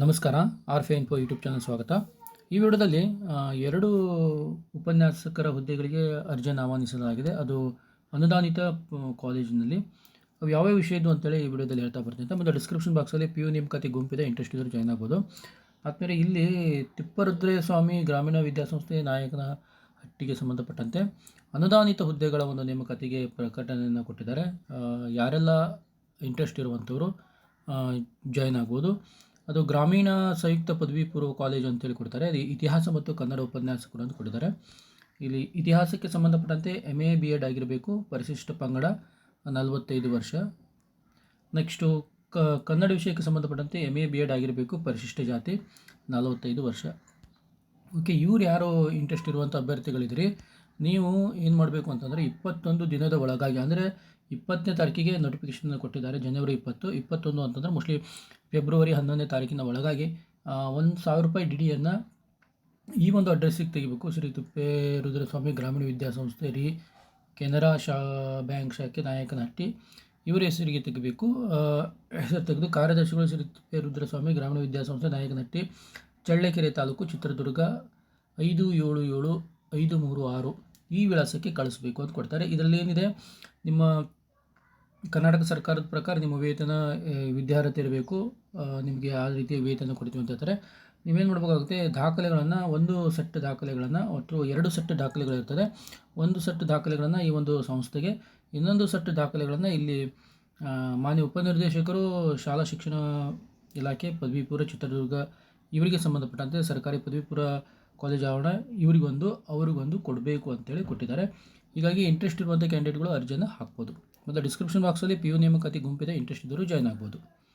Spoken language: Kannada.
ನಮಸ್ಕಾರ ಆರ್ ಫೆ ಇನ್ಫೋ ಯೂಟ್ಯೂಬ್ ಚಾನಲ್ ಸ್ವಾಗತ. ಈ ವಿಡಿಯೋದಲ್ಲಿ ಎರಡು ಉಪನ್ಯಾಸಕರ ಹುದ್ದೆಗಳಿಗೆ ಅರ್ಜಿಯನ್ನು ಆಹ್ವಾನಿಸಲಾಗಿದೆ. ಅದು ಅನುದಾನಿತ ಕಾಲೇಜಿನಲ್ಲಿ. ಅವು ಯಾವ ವಿಷಯದ್ದು ಅಂತೇಳಿ ಈ ವಿಡಿಯೋದಲ್ಲಿ ಹೇಳ್ತಾ ಬರ್ತೀನಿ ಮತ್ತು ಡಿಸ್ಕ್ರಿಪ್ಷನ್ ಬಾಕ್ಸಲ್ಲಿ ಪಿ ಯು ನೇಮಕಾತಿ ಗುಂಪಿದೆ ಇಂಟ್ರೆಸ್ಟ್ ಇದ್ದರೆ ಜಾಯ್ನ್ ಆಗ್ಬೋದು. ಆದಮೇಲೆ ಇಲ್ಲಿ ತಿಪ್ಪರುದ್ರಯ ಸ್ವಾಮಿ ಗ್ರಾಮೀಣ ವಿದ್ಯಾಸಂಸ್ಥೆ ನಾಯಕನ ಹಟ್ಟಿಗೆ ಸಂಬಂಧಪಟ್ಟಂತೆ ಅನುದಾನಿತ ಹುದ್ದೆಗಳ ಒಂದು ನೇಮಕಾತಿಗೆ ಪ್ರಕಟಣೆಯನ್ನು ಕೊಟ್ಟಿದ್ದಾರೆ. ಯಾರೆಲ್ಲ ಇಂಟ್ರೆಸ್ಟ್ ಇರುವಂಥವರು ಜಾಯ್ನ್ ಆಗ್ಬೋದು. ಅದು ಗ್ರಾಮೀಣ ಸಂಯುಕ್ತ ಪದವಿ ಪೂರ್ವ ಕಾಲೇಜು ಅಂತೇಳಿ ಕೊಡ್ತಾರೆ ಅದು ಇತಿಹಾಸ ಮತ್ತು ಕನ್ನಡ ಉಪನ್ಯಾಸಕರು ಅಂತ ಕೊಡ್ತಾರೆ. ಇಲ್ಲಿ ಇತಿಹಾಸಕ್ಕೆ ಸಂಬಂಧಪಟ್ಟಂತೆ ಎಂ ಎ ಬಿ ಎಡ್ ಆಗಿರಬೇಕು. ಪರಿಶಿಷ್ಟ ಪಂಗಡ ನಲವತ್ತೈದು ವರ್ಷ. ನೆಕ್ಸ್ಟು ಕ, ಕನ್ನಡ ವಿಷಯಕ್ಕೆ ಸಂಬಂಧಪಟ್ಟಂತೆ ಎಂ ಎ ಬಿ ಎಡ್ ಆಗಿರಬೇಕು. ಪರಿಶಿಷ್ಟ ಜಾತಿ ನಲವತ್ತೈದು ವರ್ಷ. ಓಕೆ ಇವ್ರು ಯಾರು ಇಂಟ್ರೆಸ್ಟ್ ಇರುವಂಥ ಅಭ್ಯರ್ಥಿಗಳಿದ್ದೀರಿ ನೀವು ಏನು ಮಾಡಬೇಕು ಅಂತಂದರೆ ಇಪ್ಪತ್ತೊಂದು ದಿನದ ಒಳಗಾಗಿ, ಅಂದರೆ ಇಪ್ಪತ್ತನೇ ತಾರೀಕಿಗೆ ನೋಟಿಫಿಕೇಶನ್ ಕೊಟ್ಟಿದ್ದಾರೆ. ಜನವರಿ ಇಪ್ಪತ್ತು, ಇಪ್ಪತ್ತೊಂದು ಅಂತಂದರೆ ಮೋಸ್ಟ್ಲಿ ಫೆಬ್ರವರಿ ಹನ್ನೊಂದನೇ ತಾರೀಕಿನ ಒಳಗಾಗಿ ಒಂದು ಸಾವಿರ ರೂಪಾಯಿ ಡಿ ಡಿಯನ್ನು ಈ ಒಂದು ಅಡ್ರೆಸ್ಸಿಗೆ ತೆಗಿಬೇಕು. ಶ್ರೀ ತಿಪ್ಪೇರುದ್ರಸ್ವಾಮಿ ಗ್ರಾಮೀಣ ವಿದ್ಯಾಸಂಸ್ಥೆ ರೀ, ಕೆನರಾ ಶಾ, ಬ್ಯಾಂಕ್ ಶಾಖೆ ನಾಯಕನಹಟ್ಟಿ. ಇವರ ಹೆಸರಿಗೆ ತೆಗಿಬೇಕು. ಹೆಸರು ತೆಗೆದು ಕಾರ್ಯದರ್ಶಿಗಳು ಶ್ರೀ ತಿಪ್ಪೇರುದ್ರಸ್ವಾಮಿ ಗ್ರಾಮೀಣ ವಿದ್ಯಾಸಂಸ್ಥೆ ನಾಯಕನಹಟ್ಟಿ, ಚಳ್ಳಕೆರೆ ತಾಲೂಕು ಚಿತ್ರದುರ್ಗ ಐದು ಏಳು ಏಳು ಐದು ಮೂರು ಆರು ಈ ವಿಳಾಸಕ್ಕೆ ಕಳಿಸ್ಬೇಕು ಅಂತ ಕೊಡ್ತಾರೆ. ಇದರಲ್ಲಿ ಏನಿದೆ? ನಿಮ್ಮ ಕರ್ನಾಟಕ ಸರ್ಕಾರದ ಪ್ರಕಾರ ನಿಮ್ಮ ವೇತನ ವಿದ್ಯಾರ್ಹತೆ ಇರಬೇಕು. ನಿಮಗೆ ಆ ರೀತಿಯ ವೇತನ ಕೊಡ್ತೀವಿ ಅಂತ ಹೇಳ್ತಾರೆ. ನೀವೇನು ಮಾಡಬೇಕಾಗುತ್ತೆ, ದಾಖಲೆಗಳನ್ನು, ಒಂದು ಸೆಟ್ ದಾಖಲೆಗಳನ್ನು, ಒಟ್ಟು ಎರಡು ಸೆಟ್ ದಾಖಲೆಗಳಿರ್ತದೆ ಒಂದು ಸೆಟ್ ದಾಖಲೆಗಳನ್ನು ಈ ಒಂದು ಸಂಸ್ಥೆಗೆ, ಇನ್ನೊಂದು ಸೆಟ್ ದಾಖಲೆಗಳನ್ನು ಇಲ್ಲಿ ಮಾನ್ಯ ಉಪನಿರ್ದೇಶಕರು, ಶಾಲಾ ಶಿಕ್ಷಣ ಇಲಾಖೆ ಪದವಿ ಪೂರ್ವ ಚಿತ್ರದುರ್ಗ, ಇವರಿಗೆ ಸಂಬಂಧಪಟ್ಟಂತೆ ಸರ್ಕಾರಿ ಪದವಿ ಕಾಲೇಜ್ ಆವರಣ ಇವರಿಗೊಂದು, ಅವರಿಗೊಂದು ಕೊಡಬೇಕು ಅಂತೇಳಿ ಕೊಟ್ಟಿದ್ದಾರೆ. ಹೀಗಾಗಿ ಇಂಟ್ರೆಸ್ಟ್ ಇರುವಂಥ ಕ್ಯಾಂಡಿಡೇಟ್ಗಳು ಅರ್ಜಿಯನ್ನು ಹಾಕ್ಬೋದು. ಮತ್ತು ಡಿಸ್ಕ್ರಿಪ್ಷನ್ ಬಾಕ್ಸಲ್ಲಿ ಪಿ ಯು ನೇಮಕಾತಿ ಗುಂಪಿದೆ ಇಂಟ್ರೆಸ್ಟ್ ಇದ್ದರೂ ಜಾಯ್ನ್ ಆಗ್ಬೋದು.